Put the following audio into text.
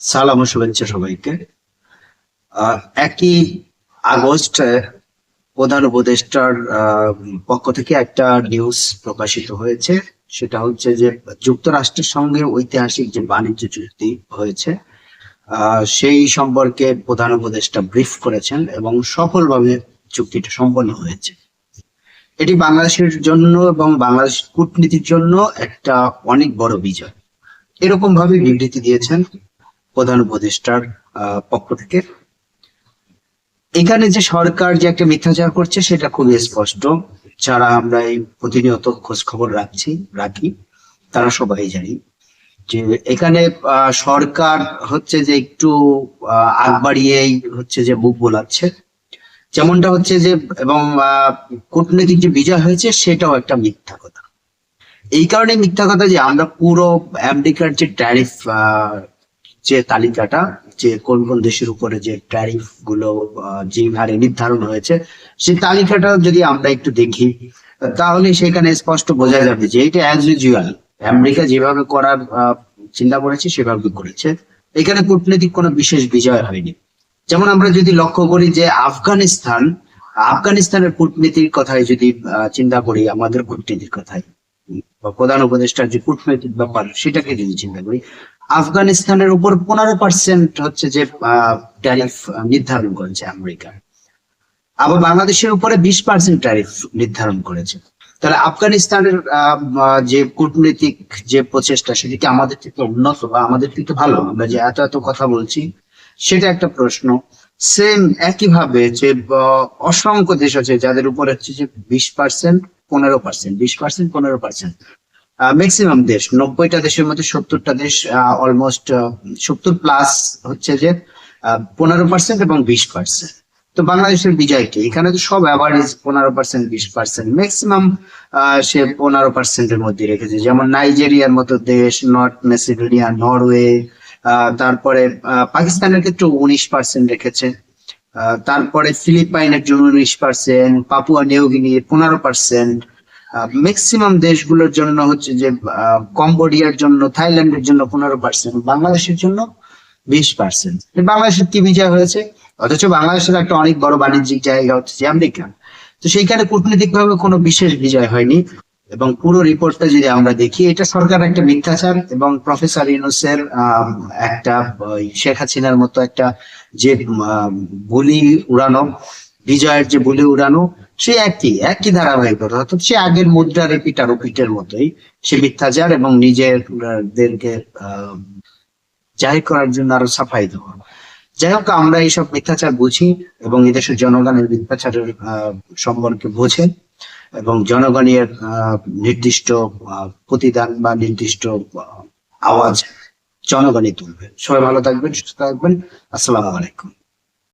সালাম শুভেচ্ছা সবাইকে। একই আগস্ট প্রধান উপদেষ্টার পক্ষ থেকে একটা নিউজ প্রকাশিত হয়েছে। সেটা হচ্ছে যে যুক্তরাষ্ট্রের সঙ্গে ঐতিহাসিক যে বাণিজ্য চুক্তি হয়েছে সেই সম্পর্কে প্রধান উপদেষ্টা ব্রিফ করেছেন এবং সফলভাবে চুক্তিটা সম্পন্ন হয়েছে। এটি বাংলাদেশের জন্য এবং বাংলাদেশ কূটনীতির জন্য একটা অনেক বড় বিজয়। এরকম ভাবে বিবৃতি দিয়েছেন প্রধান উপদেষ্টার পক্ষ থেকে। এখানে যে সরকার যে একটা মিথ্যাচার করছে, সেটা খুবই স্পষ্ট। যারা আমরা এই প্রতিনিয়ত খোঁজ খবর রাখছি, রাখি, তারা সবাই জানি যে এখানে সরকার হচ্ছে যে একটু আগ বাড়িয়েই হচ্ছে যে মুখ বোলাচ্ছে। যেমনটা হচ্ছে যে, এবং কূটনৈতিক যে বিজয় হয়েছে, সেটাও একটা মিথ্যা কথা। এই কারণে মিথ্যা কথা যে আমরা পুরো আমেরিকার যে ট্যারিফ যে তালিকাটা, যে কোন কোন দেশের উপরে যে ট্যারিফগুলো যে হারে নির্ধারণ হয়েছে, সেই তালিকাটা যদি আমরা একটু দেখি, তাহলে সেখানে স্পষ্ট বোঝা যাবে যে এটা অ্যাজ ইউজুয়াল আমেরিকা যেভাবে করার চিন্তা করেছে, সেভাবে করেছে। এখানে কূটনৈতিক কোনো বিশেষ বিজয় হয়নি। যেমন আমরা যদি লক্ষ্য করি যে আফগানিস্তান, আফগানিস্তানের কূটনীতির কথাই যদি চিন্তা করি, আমাদের কূটনীতির কথাই বা প্রধান উপদেষ্টার যে কূটনৈতিক ব্যাপার, সেটাকে যদি চিন্তা করি, আফগানিস্তানের উপর পনেরো পার্সেন্ট হচ্ছে যে ট্যারিফ নির্ধারণ করেছে আমেরিকা। আবার বাংলাদেশের উপরে বিশ পার্সেন্ট ট্যারিফ নির্ধারণ করেছে। তাহলে আফগানিস্তানের যে কূটনৈতিক যে প্রচেষ্টা, সেটি কি আমাদের থেকে উন্নত বা আমাদের থেকে ভালো? আমরা যে এত এত কথা বলছি, সেটা একটা প্রশ্ন। সেম একইভাবে যে অসংখ্য দেশ আছে যাদের উপর হচ্ছে যে বিশ পার্সেন্ট পনেরো পার্সেন্ট বিশ পার্সেন্ট পনেরো পার্সেন্ট ম্যাক্সিমাম দেশ, নব্বইটা দেশের মধ্যে সত্তরটা দেশ অলমোস্ট সত্তর প্লাস হচ্ছে যে পনেরো পার্সেন্ট এবং বিশ পার্সেন্ট তো বাংলাদেশের বিজয় কি? এখানে তো সব অ্যাভারেজ পনেরো পার্সেন্ট বিশ পার্সেন্ট ম্যাক্সিমাম সে পনেরো পার্সেন্টের মধ্যে রেখেছে। যেমন নাইজেরিয়ার মতো দেশ, নর্থ মেসিডোনিয়া, নরওয়ে তারপরে পাকিস্তানের ক্ষেত্রে উনিশ পার্সেন্ট রেখেছে। তারপরে ফিলিপাইনের জন্য উনিশ পার্সেন্ট পাপুয়া নিউগিনির পনেরো পার্সেন্ট ম্যাক্সিমাম দেশগুলোর জন্য হচ্ছে যে কম্বোডিয়ার জন্য, থাইল্যান্ডের জন্য পনেরো পার্সেন্ট বাংলাদেশের জন্য বিশ পার্সেন্ট বাংলাদেশের কি বিজয় হয়েছে? অথচ বাংলাদেশের একটা অনেক বড় বাণিজ্যিক জায়গা হচ্ছে আমেরিকা। তো সেইখানে কূটনৈতিক ভাবে কোনো বিশেষ বিজয় হয়নি। এবং পুরো রিপোর্টটা যদি আমরা দেখি, এটা সরকার একটা মিথ্যাচার এবং প্রফেসর ইউনুসের একটা শেখ হাসিনার মতো একটা যে বুলি উড়ানো, বিজয়ের যে বুলি উড়ানো, সে একই একই ধারাবাহিকতা। অর্থাৎ সে আগের মুদ্রা রিপিট আর রিপিটের মতোই সে মিথ্যাচার এবং নিজেদেরকে জাহির করার জন্য আরও সাফাই দেওয়া। যাই হোক, আমরা এইসব মিথ্যাচার বুঝি এবং এদেশের জনগণের মিথ্যাচারের সম্পর্কে বোঝে। এবং জনগণের নির্দিষ্ট প্রতিদান বা নির্দিষ্ট আওয়াজ জনগণই তুলবে। সবাই ভালো থাকবেন, সুস্থ থাকবেন। আসসালাম আলাইকুম।